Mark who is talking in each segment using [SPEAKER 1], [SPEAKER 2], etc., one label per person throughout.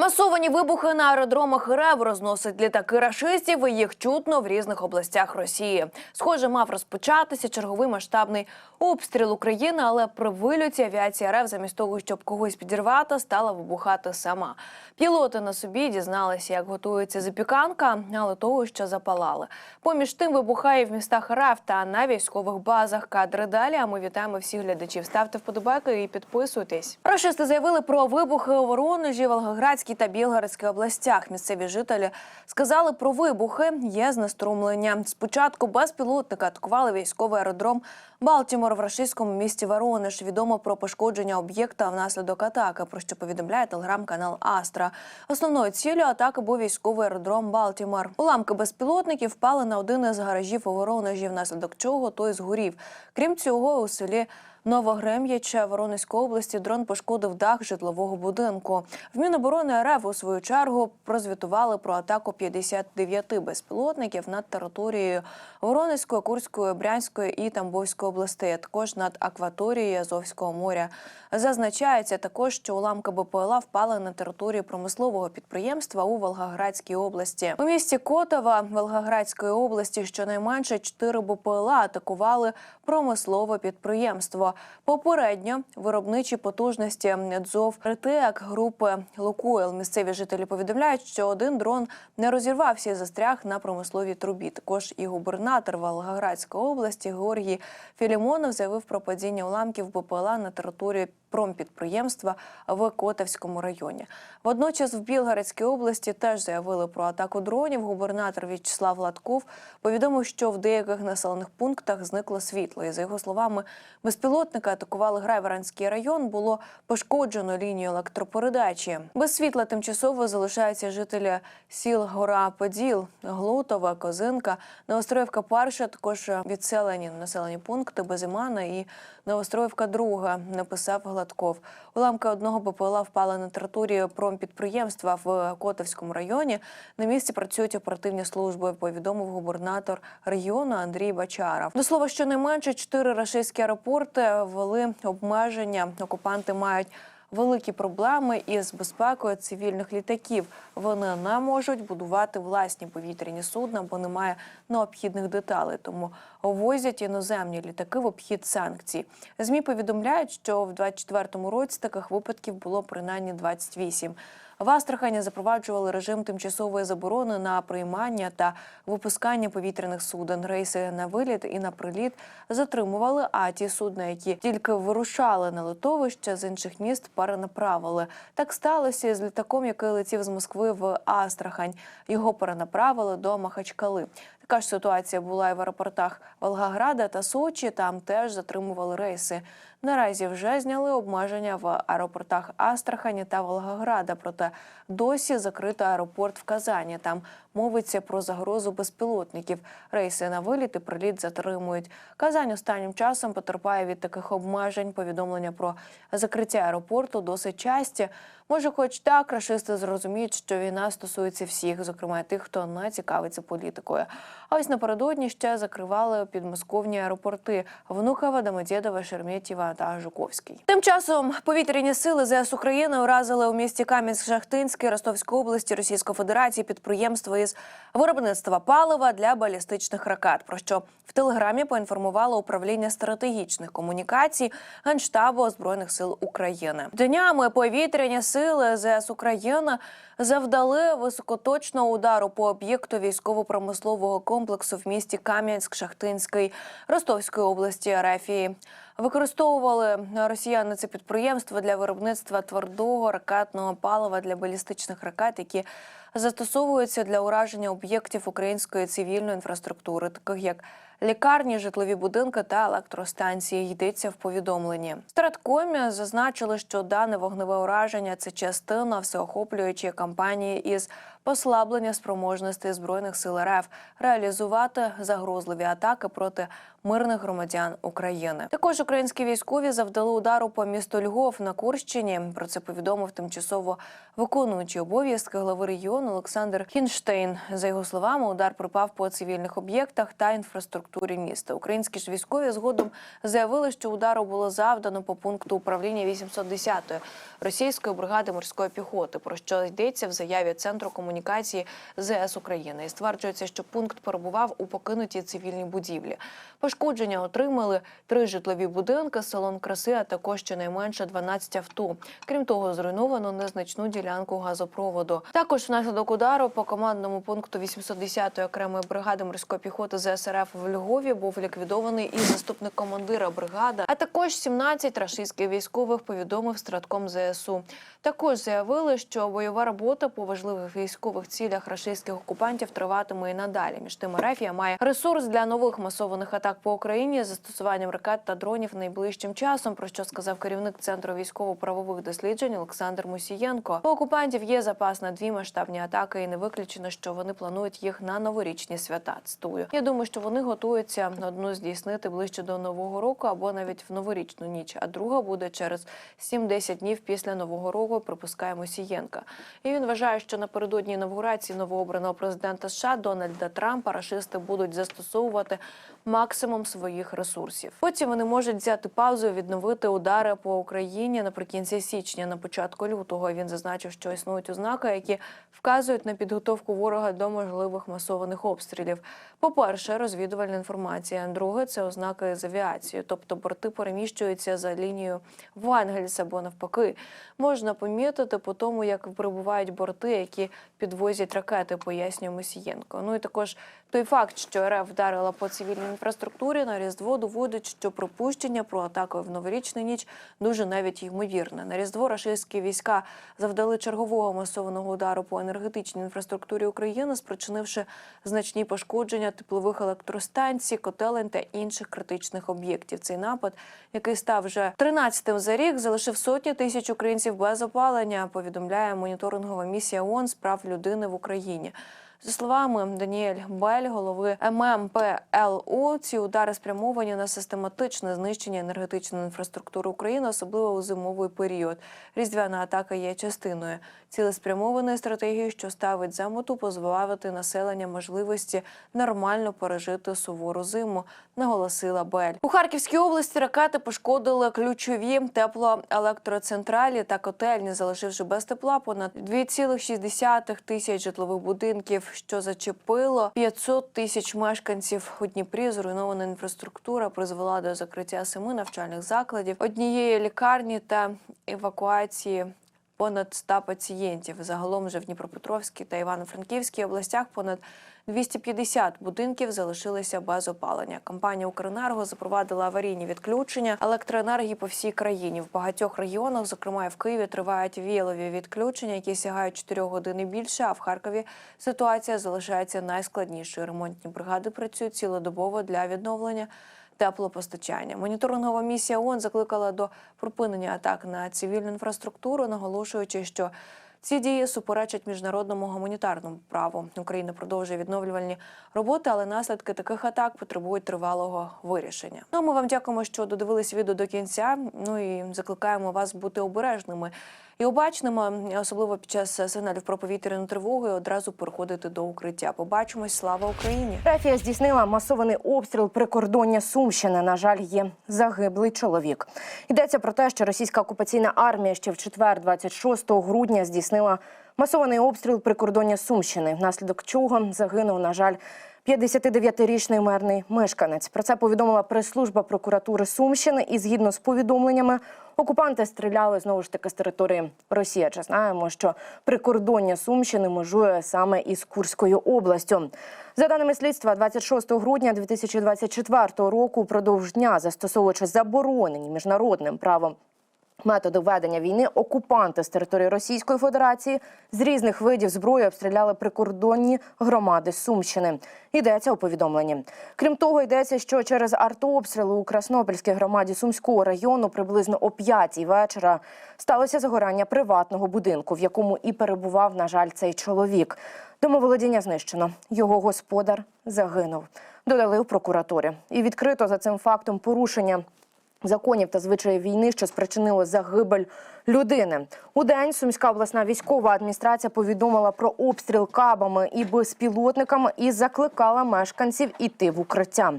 [SPEAKER 1] Масовані вибухи на аеродромах РФ розносять літаки рашистів. і Їх чутно в різних областях Росії. Схоже, мав розпочатися черговий масштабний обстріл України, але при вильоті авіація РФ замість того, щоб когось підірвати, стала вибухати сама. Пілоти на собі дізналися, як готується запіканка, але того, що запалали. Поміж тим вибухає в містах РФ та на військових базах. Кадри далі. А ми вітаємо всіх глядачів. Ставте вподобайки і підписуйтесь. Рашисти заявили про вибухи у Воронежі, Волгоградській та Білгородській областях. Місцеві жителі сказали про вибухи. Є знеструмлення. Спочатку безпілотника атакували військовий аеродром Балтімор в рашистському місті Воронеж. Відомо про пошкодження об'єкта внаслідок атаки, про що повідомляє телеграм-канал Астра. Основною ціллю атаки був військовий аеродром Балтімор. Уламки безпілотників впали на один із гаражів у Воронежі, внаслідок чого той згорів. Крім цього, у селі Новогрем'яча Воронезької області дрон пошкодив дах житлового будинку. В Міноборони РФ у свою чергу прозвітували про атаку 59 безпілотників над територією Воронезької, Курської, Брянської і Тамбовської областей, також над акваторією Азовського моря. Зазначається також, що уламки БПЛА впали на територію промислового підприємства у Волгоградській області. У місті Котова Волгоградської області щонайменше 4 БПЛА атакували промислове підприємство. Попередньо виробничі потужності ДЗОВ РТЕК групи Лукойл. Місцеві жителі повідомляють, що один дрон не розірвався і застряг на промисловій трубі. Також і губернатор Волгоградської області Георгій Філімонов заявив про падіння уламків БПЛА на території промпідприємства в Котовському районі. Водночас в Білгородській області теж заявили про атаку дронів. Губернатор В'ячеслав Латков повідомив, що в деяких населених пунктах зникло світло. І за його словами, безпілотника атакували Грайворонський район. Було пошкоджено лінію електропередачі. Без світла тимчасово залишаються жителі сіл Гора Поділ, Глутова, Козинка, Новостроївка Парша. Також відселені населені пункти Безимана і Новостроївка Друга. Написав Гладков. Уламки одного БПЛА впали на територію промпідприємства в Котовському районі. На місці працюють оперативні служби. Повідомив губернатор регіону Андрій Бачаров. До слова, щонайменше чотири рашистські аеропорти ввели обмеження. Окупанти мають великі проблеми із безпекою цивільних літаків. Вони не можуть будувати власні повітряні судна, бо немає необхідних деталей. Тому возять іноземні літаки в обхід санкцій. Змі повідомляють, що в 2024 році таких випадків було принаймні 28. В Астрахані запроваджували режим тимчасової заборони на приймання та випускання повітряних суден. Рейси на виліт і на приліт затримували. А ті судна, які тільки вирушали на литовище з інших міст, перенаправили. Так сталося з літаком, який летів з Москви в Астрахань. Його перенаправили до Махачкали. Така ж ситуація була і в аеропортах Волгограда та Сочі. Там теж затримували рейси. Наразі вже зняли обмеження в аеропортах Астрахані та Волгограда. Проте досі закрито аеропорт в Казані. Там мовиться про загрозу безпілотників. Рейси на виліт і приліт затримують. Казань останнім часом потерпає від таких обмежень. Повідомлення про закриття аеропорту досить часті. Може, хоч так рашисти зрозуміють, що війна стосується всіх, зокрема тих, хто не цікавиться політикою. А ось напередодні ще закривали підмосковні аеропорти Внуково, Домодєдово, Та Жуковський. Тим часом повітряні сили ЗС України уразили у місті Кам'янськ-Шахтинський Ростовської області Російської Федерації підприємство із виробництва палива для балістичних ракет. Про що в телеграмі поінформувало управління стратегічних комунікацій Генштабу збройних сил України. Днями повітряні сили ЗС України завдали високоточного удару по об'єкту військово-промислового комплексу в місті Кам'янськ-Шахтинський Ростовської області Арафії. Використовували росіяни це підприємство для виробництва твердого ракетного палива для балістичних ракет, які застосовуються для ураження об'єктів української цивільної інфраструктури, таких як лікарні, житлові будинки та електростанції. Йдеться в повідомленні. Страткомі зазначили, що дане вогневе ураження це частина всеохоплюючої кампанії із послаблення спроможностей збройних сил РФ реалізувати загрозливі атаки проти мирних громадян України. Також українські військові завдали удару по місту Львов на Курщині. Про це повідомив тимчасово виконуючий обов'язки глави регіону Олександр Кінштейн. За його словами, удар припав по цивільних об'єктах та інфраструктурі міста. Українські ж військові згодом заявили, що удару було завдано по пункту управління 810-ї російської бригади морської піхоти. Про що йдеться в заяві центру комунікації ЗС України. І стверджується, що пункт перебував у покинутій цивільній будівлі. Пошкодження отримали три житлові будинки, салон краси, а також щонайменше 12 авто. Крім того, зруйновано незначну ділянку газопроводу. Також внаслідок удару по командному пункту 810-ї окремої бригади морської піхоти ЗСРФ в Львові був ліквідований і заступник командира бригади, а також 17 рашистських військових повідомив стратком ЗСУ. Також заявили, що бойова робота по важливих військових цілях рашистських окупантів триватиме і надалі. Між тим, Рефія має ресурс для нових масованих атак по Україні з застосуванням ракет та дронів найближчим часом. Про що сказав керівник центру військово-правових досліджень Олександр Мусієнко. У окупантів є запас на дві масштабні атаки, і не виключено, що вони планують їх на новорічні свята. Цитую. Я думаю, що вони готуються одну здійснити ближче до нового року або навіть в новорічну ніч, а друга буде через 7-10 днів після нового року. Припускає Мусієнка. І він вважає, що напередодні інавгурації новообраного президента США Дональда Трампа рашисти будуть застосовувати максимум своїх ресурсів. Потім вони можуть взяти паузу, і відновити удари по Україні наприкінці січня, на початку лютого. Він зазначив, що існують ознаки, які вказують на підготовку ворога до можливих масованих обстрілів. По-перше, розвідувальна інформація. Друге це ознаки з авіації, тобто борти переміщуються за лінією Вангельс або навпаки. Можна помітити по тому, як прибувають борти, які підвозять ракети, пояснює Мосієнко. Ну і також той факт, що РФ вдарила по цивільній інфраструктурі на Різдво, доводить, що припущення про атаку в новорічну ніч дуже навіть ймовірне. На Різдво рашистські війська завдали чергового масованого удару по енергетичній інфраструктурі України, спричинивши значні пошкодження теплових електростанцій, котелень та інших критичних об'єктів. Цей напад, який став вже 13-тим за рік, залишив сотні тисяч українців без опалення. Повідомляє моніторингова місія ООН з прав людини в Україні. За словами Даніель Бель, голови ММПЛУ, ці удари спрямовані на систематичне знищення енергетичної інфраструктури України, особливо у зимовий період. Різдвяна атака є частиною цілеспрямованої стратегії, що ставить за мету позбавити населення можливості нормально пережити сувору зиму, наголосила Бель. У Харківській області ракети пошкодили ключові теплоелектроцентралі та котельні, залишивши без тепла понад 2,6 тисяч житлових будинків, що зачепило 500 тисяч мешканців у Дніпрі. Зруйнована інфраструктура призвела до закриття семи навчальних закладів, однієї лікарні та евакуації. Понад 100 пацієнтів загалом вже в Дніпропетровській та Івано-Франківській областях понад 250 будинків залишилися без опалення. Компанія Укренерго запровадила аварійні відключення електроенергії по всій країні. В багатьох регіонах, зокрема в Києві, тривають віялові відключення, які сягають 4 години більше. А в Харкові ситуація залишається найскладнішою. Ремонтні бригади працюють цілодобово для відновлення теплопостачання. Моніторингова місія ООН закликала до припинення атак на цивільну інфраструктуру, наголошуючи, що ці дії суперечать міжнародному гуманітарному праву. Україна продовжує відновлювальні роботи, але наслідки таких атак потребують тривалого вирішення. Ну ми вам дякуємо, що додивились відео до кінця. Ну і закликаємо вас бути обережними і обачними, особливо під час сигналів про повітряну тривогу, і одразу переходити до укриття. Побачимось, слава Україні!
[SPEAKER 2] Рафія здійснила масований обстріл прикордоння Сумщини. На жаль, є загиблий чоловік. Йдеться про те, що російська окупаційна армія ще в четвер, 26 грудня, здійснила масований обстріл прикордоння Сумщини, внаслідок чого загинув, на жаль, 59-річний мирний мешканець. Про це повідомила прес-служба прокуратури Сумщини. І згідно з повідомленнями, окупанти стріляли знову ж таки з території Росії. Чи знаємо, що прикордоння Сумщини межує саме із Курською областю. За даними слідства, 26 грудня 2024 року, продовж дня, застосовуючи заборонені міжнародним правом методи ведення війни окупанти з території Російської Федерації з різних видів зброї обстріляли прикордонні громади Сумщини. Йдеться у повідомленні. Крім того, йдеться, що через артобстріли у Краснопільській громаді Сумського району приблизно о 5 вечора сталося загорання приватного будинку, в якому і перебував, на жаль, цей чоловік. Домоволодіння знищено. Його господар загинув. Додали у прокуратурі. І відкрито за цим фактом порушення законів та звичаїв війни, що спричинило загибель людини. У день Сумська обласна військова адміністрація повідомила про обстріл кабами і безпілотниками і закликала мешканців іти в укриття.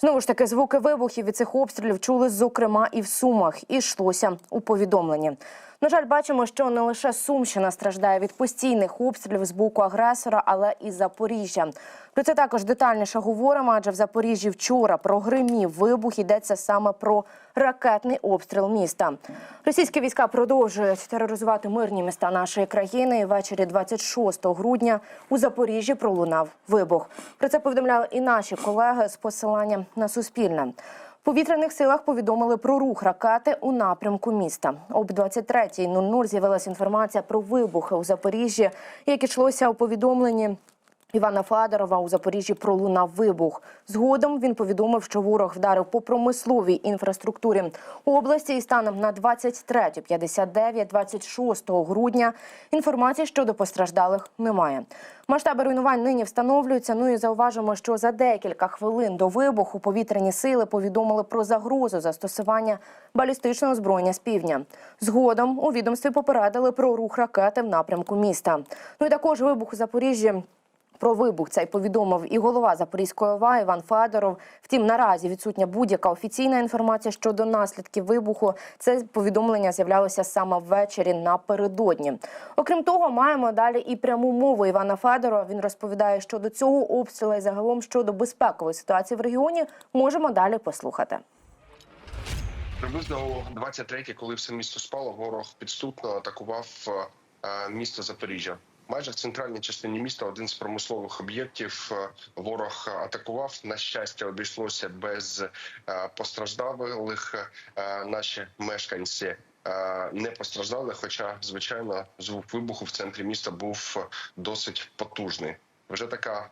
[SPEAKER 2] Знову ж таки, звуки вибухів від цих обстрілів чули, зокрема, і в Сумах. І йшлося у повідомленні. На жаль, бачимо, що не лише Сумщина страждає від постійних обстрілів з боку агресора, але і Запоріжжя. Про це також детальніше говоримо, адже в Запоріжжі вчора прогримів вибух йдеться саме про ракетний обстріл міста. Російські війська продовжують тероризувати мирні міста нашої країни. І ввечері 26 грудня у Запоріжжі пролунав вибух. Про це повідомляли і наші колеги з посиланням на Суспільне. В повітряних силах повідомили про рух ракети у напрямку міста. Об 23.00 з'явилася інформація про вибухи у Запоріжжі, як йшлося у повідомленні. Івана Федорова у Запоріжжі пролунав вибух. Згодом він повідомив, що ворог вдарив по промисловій інфраструктурі області і станом на 23.59 26 грудня інформації щодо постраждалих немає. Масштаби руйнувань нині встановлюються. Ну і зауважимо, що за декілька хвилин до вибуху повітряні сили повідомили про загрозу застосування балістичного озброєння з півдня. Згодом у відомстві попередили про рух ракети в напрямку міста. Ну і також вибух у Запоріжжі. Про вибух цей повідомив і голова Запорізької ОВА Іван Федоров. Втім, наразі відсутня будь-яка офіційна інформація щодо наслідків вибуху. Це повідомлення з'являлося саме ввечері напередодні. Окрім того, маємо далі і пряму мову Івана Федорова. Він розповідає щодо цього обстрілу і загалом щодо безпекової ситуації в регіоні. Можемо далі послухати.
[SPEAKER 3] Приблизно о 23-й, коли все місто спало, ворог підступно атакував е, місто Запоріжжя. Майже в центральній частині міста один з промислових об'єктів е, ворог атакував. На щастя, обійшлося без е, постраждалих. Е, Наші мешканці не постраждали. Хоча, звичайно, звук вибуху в центрі міста був досить потужний. Вже така,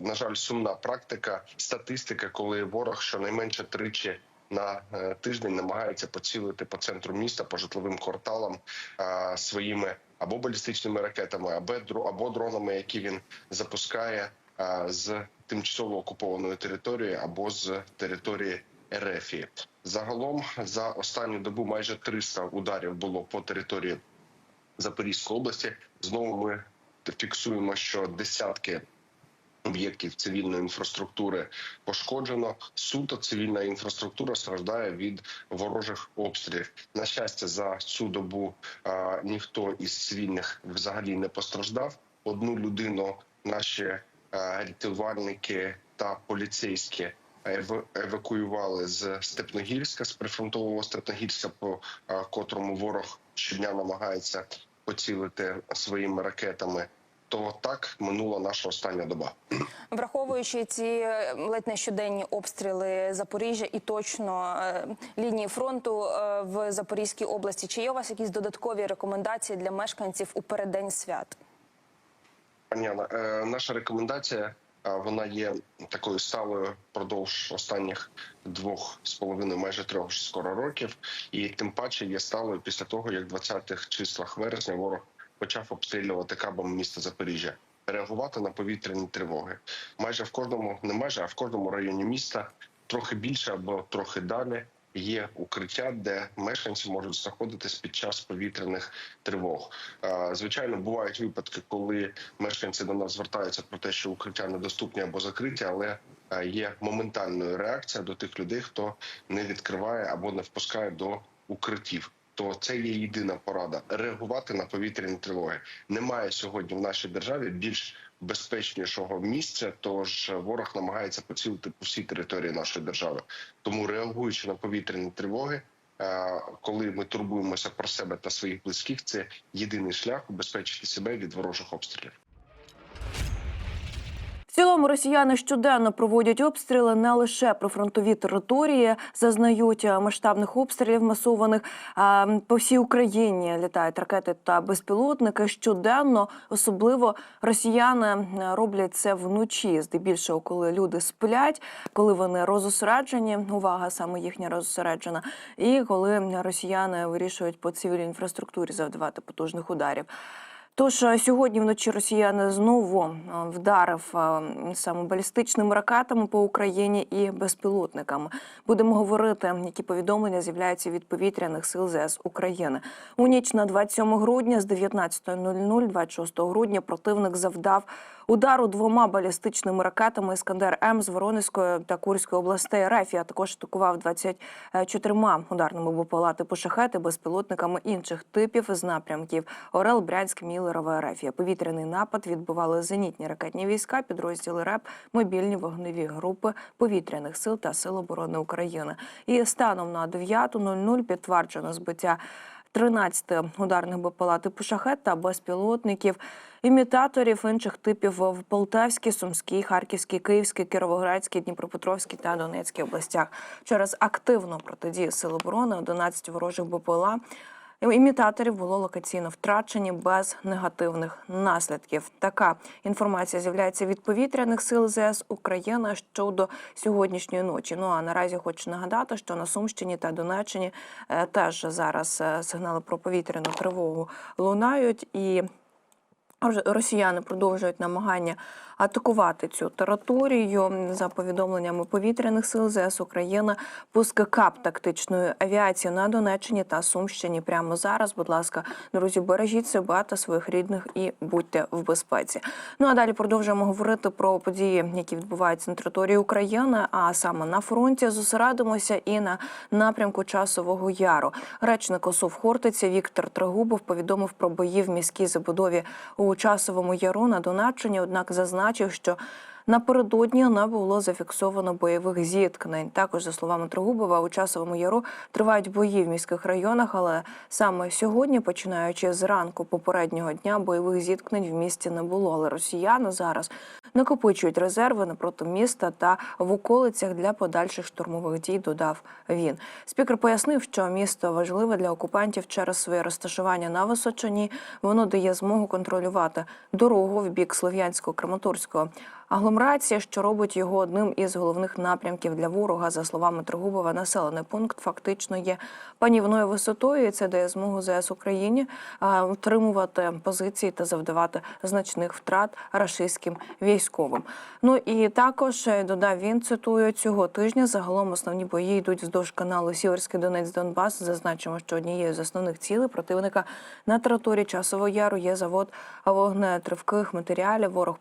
[SPEAKER 3] на жаль, сумна практика, статистика, коли ворог щонайменше тричі на е, тиждень намагається поцілити по центру міста, по житловим кварталам е, своїми або балістичними ракетами, або дро- або дронами, які він запускає е, з тимчасово окупованої території або з території Ерефії. Загалом за останню добу майже 300 ударів було по території Запорізької області. Знову ми фіксуємо, що десятки об'єктів цивільної інфраструктури пошкоджено. Суто цивільна інфраструктура страждає від ворожих обстрілів. На щастя, за цю добу а, ніхто із цивільних взагалі не постраждав. Одну людину наші а, рятувальники та поліцейські. ев- Евакуювали з Степногірська з прифронтового Степногірська, по а, котрому ворог щодня намагається поцілити своїми ракетами. То так минула наша остання доба.
[SPEAKER 4] Враховуючи ці е, ледь не щоденні обстріли Запоріжжя і точно е, лінії фронту е, в Запорізькій області, чи є у вас якісь додаткові рекомендації для мешканців у переддень свят?
[SPEAKER 3] Пані Анна, наша рекомендація вона є такою сталою впродовж останніх двох з половиною, майже трьох скоро років, і тим паче є сталою після того, як в 20-х числах вересня ворог почав обстрілювати кабом міста Запоріжжя. Реагувати на повітряні тривоги майже в кожному, не майже, а в кожному районі міста трохи більше або трохи далі є укриття, де мешканці можуть знаходитись під час повітряних тривог. Е, Звичайно, бувають випадки, коли мешканці до нас звертаються про те, що укриття недоступні або закриті, але е, є моментальною реакція до тих людей, хто не відкриває або не впускає до укриттів. То це є єдина порада реагувати на повітряні тривоги. Немає сьогодні в нашій державі більш безпечнішого місця, тож ворог намагається поцілити по всій території нашої держави. Тому реагуючи на повітряні тривоги, е, коли ми турбуємося про себе та своїх близьких, це єдиний шлях убезпечити себе від ворожих обстрілів.
[SPEAKER 1] В цілому росіяни щоденно проводять обстріли не лише про фронтові території, зазнають е, масштабних обстрілів масованих а, по всій Україні. Літають ракети та безпілотники. Щоденно, особливо росіяни е, роблять це вночі, здебільшого, коли люди сплять, коли вони розосереджені. Увага саме їхня розосереджена, і коли росіяни вирішують по цивільній інфраструктурі завдавати потужних ударів. Тож сьогодні вночі росіяни знову вдарив саме балістичними ракетами по Україні і безпілотниками. Будемо говорити, які повідомлення з'являються від повітряних сил ЗС України. У ніч на 27 грудня з 19.00 26 грудня противник завдав удару двома балістичними ракетами Іскандер М з Воронезької та Курської областей РФ. А також атакував 24 ударними БПЛА типу шахети безпілотниками інших типів з напрямків Орел, Брянськ, Мілерове РФ. Повітряний напад відбивали зенітні ракетні війська, підрозділи РЕП, мобільні вогневі групи повітряних сил та сил оборони України. І станом на 9.00 підтверджено збиття 13 ударних БПЛА типу шахет та безпілотників, імітаторів інших типів в Полтавській, Сумській, Харківській, Київській, Кіровоградській, Дніпропетровській та Донецькій областях. Через активну протидію Сил оборони 11 ворожих БПЛА Імітаторів було локаційно втрачені без негативних наслідків. Така інформація з'являється від повітряних сил ЗС України щодо сьогоднішньої ночі. Ну а наразі хочу нагадати, що на Сумщині та Донеччині е, теж зараз е, сигнали про повітряну тривогу лунають і. Рос- Росіяни продовжують намагання атакувати цю територію за повідомленнями повітряних сил ЗС України. Пуск КАП тактичної авіації на Донеччині та Сумщині прямо зараз. Будь ласка, друзі, бережіть себе та своїх рідних і будьте в безпеці. Ну а далі продовжуємо говорити про події, які відбуваються на території України, а саме на фронті зосередимося і на напрямку часового яру. Речник ОСУВ Хортиця Віктор Трегубов повідомив про бої в міській забудові у часовому яру на Донеччині. Однак зазначив, що Напередодні не було зафіксовано бойових зіткнень. Також, за словами Трогубова, у часовому яру тривають бої в міських районах, але саме сьогодні, починаючи з ранку попереднього дня, бойових зіткнень в місті не було. Але росіяни зараз накопичують резерви напроти міста та в околицях для подальших штурмових дій. Додав він. Спікер пояснив, що місто важливе для окупантів через своє розташування на височині. Воно дає змогу контролювати дорогу в бік Слов'янського Краматорського агломерація, що робить його одним із головних напрямків для ворога. За словами Трогубова, населений пункт фактично є панівною висотою. і Це дає змогу ЗС Україні а, утримувати позиції та завдавати значних втрат рашистським військовим. Ну і також е, додав він цитую цього тижня. Загалом основні бої йдуть вздовж каналу Сіверський Донець Донбас. Зазначимо, що однією з основних цілей противника на території часового яру є завод вогнетривких матеріалів. Ворог